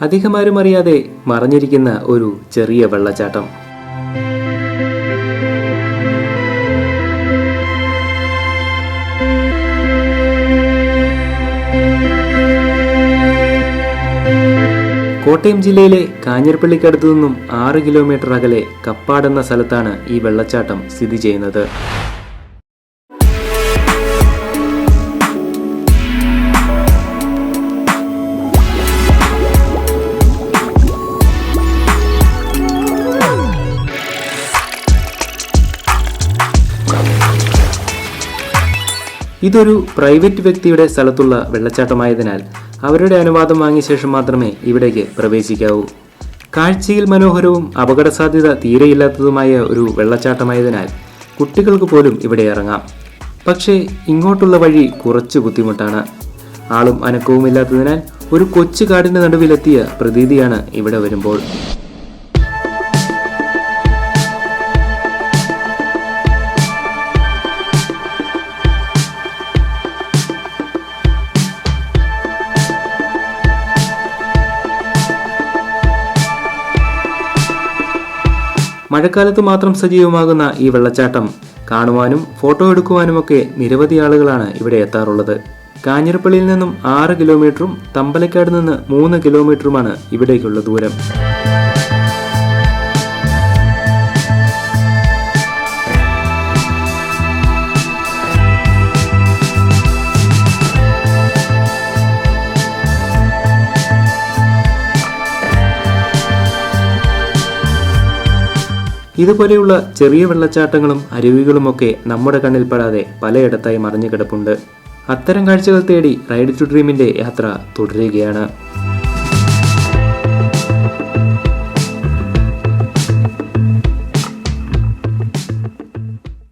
അധികമാരും അറിയാതെ മറഞ്ഞിരിക്കുന്ന ഒരു ചെറിയ വെള്ളച്ചാട്ടം. കോട്ടയം ജില്ലയിലെ കാഞ്ഞിരപ്പള്ളിക്കടുത്തു നിന്നും ആറ് കിലോമീറ്റർ അകലെ കപ്പാട് എന്ന സ്ഥലത്താണ് ഈ വെള്ളച്ചാട്ടം സ്ഥിതി ചെയ്യുന്നത്. ഇതൊരു പ്രൈവറ്റ് വ്യക്തിയുടെ സ്ഥലത്തുള്ള വെള്ളച്ചാട്ടമായതിനാൽ അവരുടെ അനുവാദം വാങ്ങിയ ശേഷം മാത്രമേ ഇവിടേക്ക് പ്രവേശിക്കാവൂ. കാഴ്ചയിൽ മനോഹരവും അപകട സാധ്യത തീരെയില്ലാത്തതുമായ ഒരു വെള്ളച്ചാട്ടമായതിനാൽ കുട്ടികൾക്ക് പോലും ഇവിടെ ഇറങ്ങാം. പക്ഷേ ഇങ്ങോട്ടുള്ള വഴി കുറച്ച് ബുദ്ധിമുട്ടാണ്. ആളും അനക്കവുമില്ലാത്തതിനാൽ ഒരു കൊച്ചു കാടിന്റെ നടുവിലെത്തിയ പ്രതീതിയാണ് ഇവിടെ വരുമ്പോൾ. മഴക്കാലത്ത് മാത്രം സജീവമാകുന്ന ഈ വെള്ളച്ചാട്ടം. കാണുവാനും ഫോട്ടോ എടുക്കുവാനുമൊക്കെ നിരവധി ആളുകളാണ് ഇവിടെ എത്താറുള്ളത്. കാഞ്ഞിരപ്പള്ളിയിൽ നിന്നും ആറ് കിലോമീറ്ററും തമ്പലക്കാട് നിന്ന് മൂന്ന് കിലോമീറ്ററുമാണ് ഇവിടേക്കുള്ള ദൂരം. ഇതുപോലെയുള്ള ചെറിയ വെള്ളച്ചാട്ടങ്ങളും അരുവികളുമൊക്കെ നമ്മുടെ കണ്ണിൽപ്പെടാതെ പലയിടത്തായി മറിഞ്ഞു കിടപ്പുണ്ട് അത്തരം കാഴ്ചകൾ തേടി റൈഡ് ടു ഡ്രീമിന്റെ യാത്ര തുടരുകയാണ്.